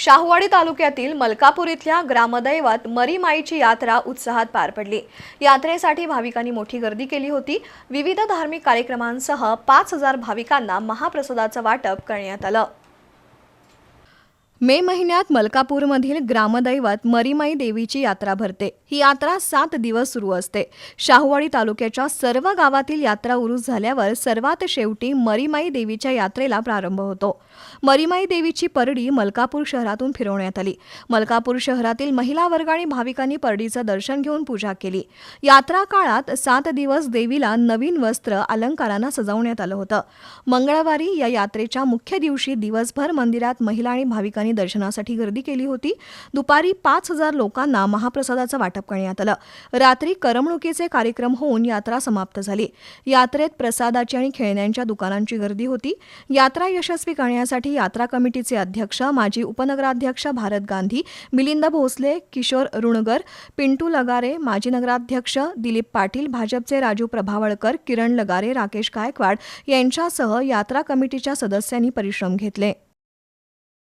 शाहूवाडी तालुक्यातील मलकापूर इथल्या ग्रामदैवत मरीमाईची यात्रा उत्साहात पार पडली. यात्रेसाठी भाविकांनी मोठी गर्दी केली होती. विविध धार्मिक कार्यक्रमांसह पाच हजार भाविकांना महाप्रसादाचं वाटप करण्यात आलं. मे महिन्यात मलकापूरमधील ग्रामदैवत मरीमाई देवीची यात्रा भरते. ही यात्रा सात दिवस सुरू असते. शाहूवाडी तालुक्याच्या सर्व गावातील यात्रा उरूस झाल्यावर सर्वात शेवटी मरीमाई देवीच्या यात्रेला प्रारंभ होतो. मरीमाई देवीची परडी मलकापूर शहरातून फिरवण्यात आली. मलकापूर शहरातील महिला वर्ग आणि भाविकांनी परडीचं दर्शन घेऊन पूजा केली. यात्रा काळात सात दिवस देवीला नवीन वस्त्र अलंकारांना सजवण्यात आलं होतं. मंगळवारी या यात्रेच्या मुख्य दिवशी दिवसभर मंदिरात महिला आणि भाविकांनी दर्शनासाठी गर्दी केली होती. दुपारी पाच हजार लोकांना महाप्रसादाचं वाटप करण्यात आलं. रात्री करमणुकीचे कार्यक्रम होऊन यात्रा समाप्त झाली. यात्रेत प्रसादाची आणि खेळण्यांच्या दुकानांची गर्दी होती. यात्रा यशस्वी करण्यासाठी यात्रा कमिटीचे अध्यक्ष माजी उपनगराध्यक्ष भारत गांधी मिलिंद भोसले किशोर रुणगर पिंटू लगारे माजी नगराध्यक्ष दिलीप पाटील भाजपचे राजू प्रभावळकर किरण लगारे राकेश गायकवाड यांच्यासह यात्रा कमिटीच्या सदस्यांनी परिश्रम घेतले.